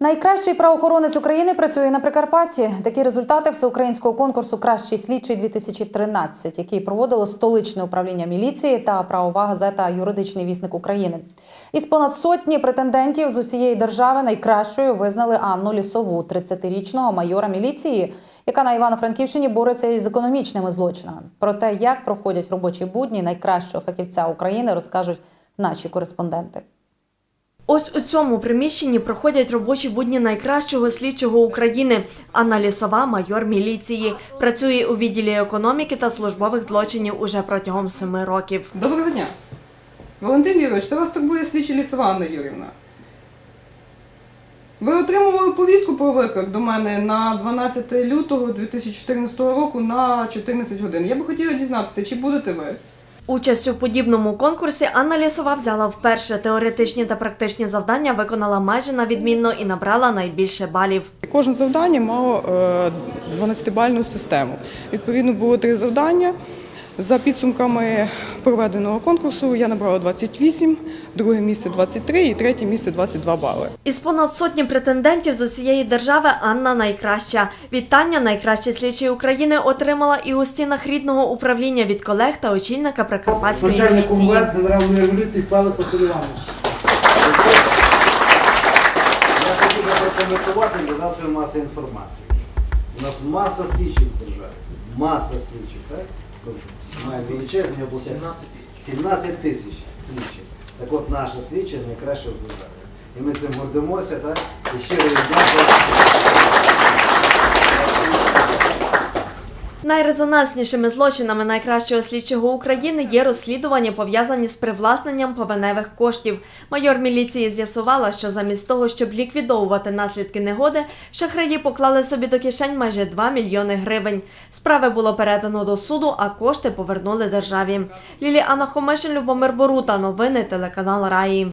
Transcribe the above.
Найкращий правоохоронець України працює на Прикарпатті. Такі результати всеукраїнського конкурсу Кращий слідчий 2013 який проводило столичне управління міліції та правова газета Юридичний вісник України. Із понад сотні претендентів з усієї держави найкращою визнали Анну Лісову, 30-річного майора міліції, яка на Івано-Франківщині бореться із економічними злочинами. Про те, як проходять робочі будні найкращого фахівця України, розкажуть наші кореспонденти. Ось у цьому приміщенні проходять робочі будні найкращого слідчого України. Анна Лісова, майор міліції, працює у відділі економіки та службових злочинів уже протягом семи років. Доброго дня. Валентин Юрійович, це вас турбує слідча лісова Анна Юрівна. Ви отримували повістку про виклик до мене на 12 лютого 2014 року на 14 годин. Я би хотіла дізнатися, чи будете ви? Участь у подібному конкурсі Анна Лісова взяла вперше. Теоретичні та практичні завдання виконала майже на відмінно і набрала найбільше балів. Кожне завдання мало е, 12-бальну систему. Відповідно, було три завдання. За підсумками проведеного конкурсу я набрала 28, друге місце 23 і третє місце 22 бали. Із понад сотні претендентів з усієї держави Анна найкраща. Вітання найкращий слідчий України отримала і у стінах рідного управління від колег та очільника Прикарпатської Начальник міліції. УМВС генеральної революції Павло Василь Іванович. Я хотів би прокоментувати для засобів масової інформації. У нас маса слідчих в державі. Маса слідчих, так? Має величезні або 17 тисяч слідчих. Так от наша слідча найкраща в Болгарії. І ми цим гордимося, так? І щиро дякую. Найрезонанснішими злочинами найкращого слідчого України є розслідування, пов'язані з привласненням повеневих коштів. Майор міліції з'ясувала, що замість того, щоб ліквідовувати наслідки негоди, шахраї поклали собі до кишень майже 2 мільйони гривень. Справи було передано до суду, а кошти повернули державі. Ліліана Хомишин, Любомир Борута. Новини телеканал Раї.